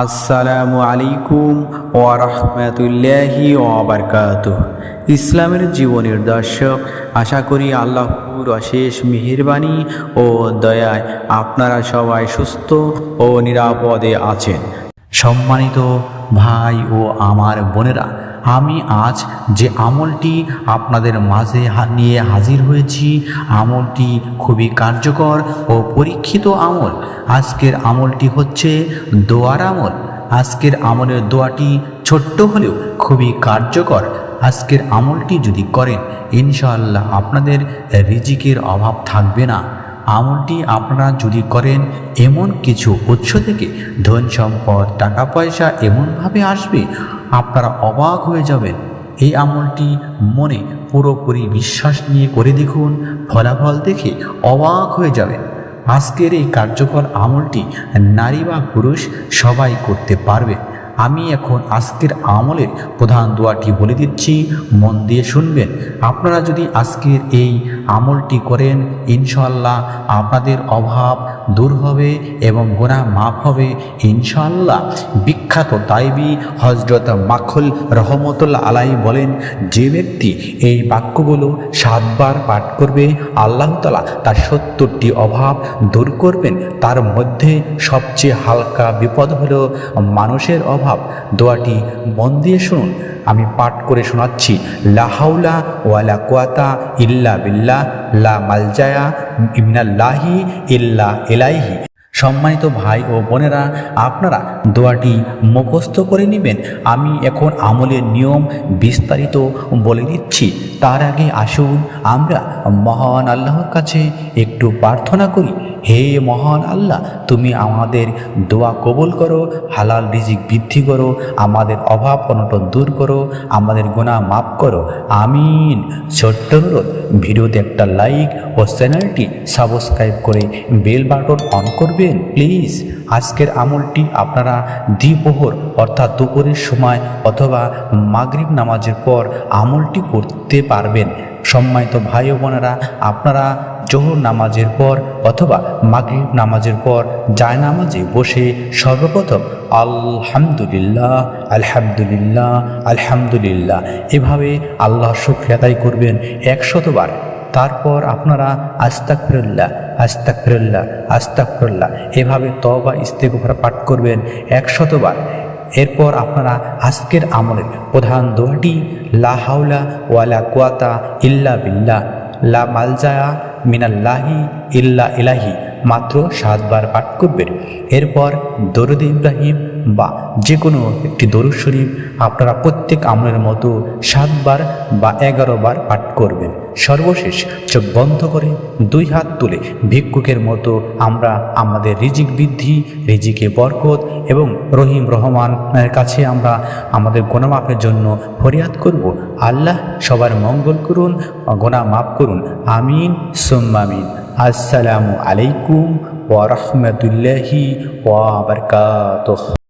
আসসালামু আলাইকুম ওয়া রাহমাতুল্লাহি ওয়া বারাকাতুহ। ইসলামের জীবনের দর্শক, আশা করি আল্লাহর অশেষ মেহরবানি ও দয়ায় আপনারা সবাই সুস্থ ও নিরাপদে আছেন। সম্মানিত ভাই ও আমার বোনেরা, আমি আজ যে আমলটি আপনাদের মাঝে নিয়ে হাজির হয়েছি, আমলটি খুবই কার্যকর ও পরীক্ষিত আমল। আজকের আমলটি হচ্ছে দোয়ার আমল। আজকের আমলের দোয়াটি ছোট্ট হলেও খুবই কার্যকর। আজকের আমলটি যদি করেন, ইনশাআল্লাহ আপনাদের রিজিকের অভাব থাকবে না। আমলটি আপনারা যদি করেন, এমন কিছু উৎস থেকে ধন সম্পদ, টাকা পয়সা এমনভাবে আসবে, আপনারা অবাক হয়ে যাবেন। এই আমলটি মনে পুরোপুরি বিশ্বাস নিয়ে করে দেখুন, ফলাফল দেখে অবাক হয়ে যাবেন। আজকের এই কার্যকর আমলটি নারী বা পুরুষ সবাই করতে পারবে। আমি এখন আজকের আমলের প্রধান দোয়াটি বলে দিচ্ছি, মন দিয়ে শুনবেন। আপনারা যদি আজকের এই আমলটি করেন ইনশাল্লাহ আপনাদের অভাব দূর হবে এবং গোনা মাফ হবে। ইনশাল্লাহ বিখ্যাত তাইবি হজরত মাখুল রহমতুল্লাহ আলাই বলেন, যে ব্যক্তি এই বাক্যগুলো সাতবার পাঠ করবে, আল্লাহ তালা তার সত্তরটি অভাব দূর করবেন। তার মধ্যে সবচেয়ে হালকা বিপদ হলো মানুষের অভাব। দোয়াটি মন দিয়ে শুনুন। আমি পাঠ করে শোনাচ্ছি লাহাউলা ওয়ালা কোয়াতা ইল্লা বিল্লা লা মালজায়া ইমনাল্লাহি ইল্লা এলাইহি সম্মানিত ভাই ও বোনেরা, আপনারা দোয়াটি মুখস্থ করে নেবেন। আমি এখন আমলের নিয়ম বিস্তারিত বলে দিচ্ছি। তার আগে আসুন, আমরা মহান আল্লাহর কাছে একটু প্রার্থনা করি। হে মহান আল্লাহ, তুমি আমাদের দোয়া কবুল করো, হালাল রিজিক বৃদ্ধি করো, আমাদের অভাব অনটন দূর করো, আমাদের গুণা মাফ করো। আমিন। ছোট্ট অনুরোধ, ভিডিওতে একটা লাইক ও চ্যানেলটি সাবস্ক্রাইব করে বেল বাটন অন করবেন, প্লিজ। আজকের আমলটি আপনারা দ্বিপ্রহর অর্থাৎ দুপুরের সময় অথবা মাগরিব নামাজের পর আমলটি করতে পারবেন। সম্মানিত ভাই বোনেরা, আপনারা জোহর নামাজের পর অথবা মাগরিব নামাজের পর জায় নামাজে বসে সর্বপ্রথম আলহামদুলিল্লাহ আলহামদুলিল্লাহ আলহামদুলিল্লাহ এভাবে আল্লাহ শুক্রিয়া আদায় করবেন একশতবার। তারপর আপনারা আস্তাকফিরুল্লাহ আস্তাকফিরুল্লাহ আস্তাকফিরুল্লাহ এভাবে তবা ইস্তেগফার পাঠ করবেন একশতবার। এরপর আপনারা আজকের আমলের প্রধান দোয়াটি, লা হাওলা ওয়ালা কুয়াতা ইল্লা বিল্লাহ, লা মালজায়া মিনাল্লাহি ইল্লা ইলাহি মাত্র সাতবার পাঠ করবেন। এরপর দরুদ ইব্রাহিম বা যে কোনো একটি দরুদ শরীফ আপনারা প্রত্যেক আমলের মতো সাতবার বা এগারো বার পাঠ করবেন। সর্বশেষ চোখ বন্ধ করে দুই হাত তুলে ভিক্ষুকের মতো আমরা আমাদের রিজিক বৃদ্ধি, রিজিকে বরকত এবং রহিম রহমানের কাছে আমরা আমাদের গোনামাপের জন্য ফরিয়াদ করব। আল্লাহ সবার মঙ্গল করুন গোনা মাফ করুন। আমিন সোম্মামিন আসসালামু আলাইকুম ওয়া রাহমাতুল্লাহি ওয়া বারাকাতুহু।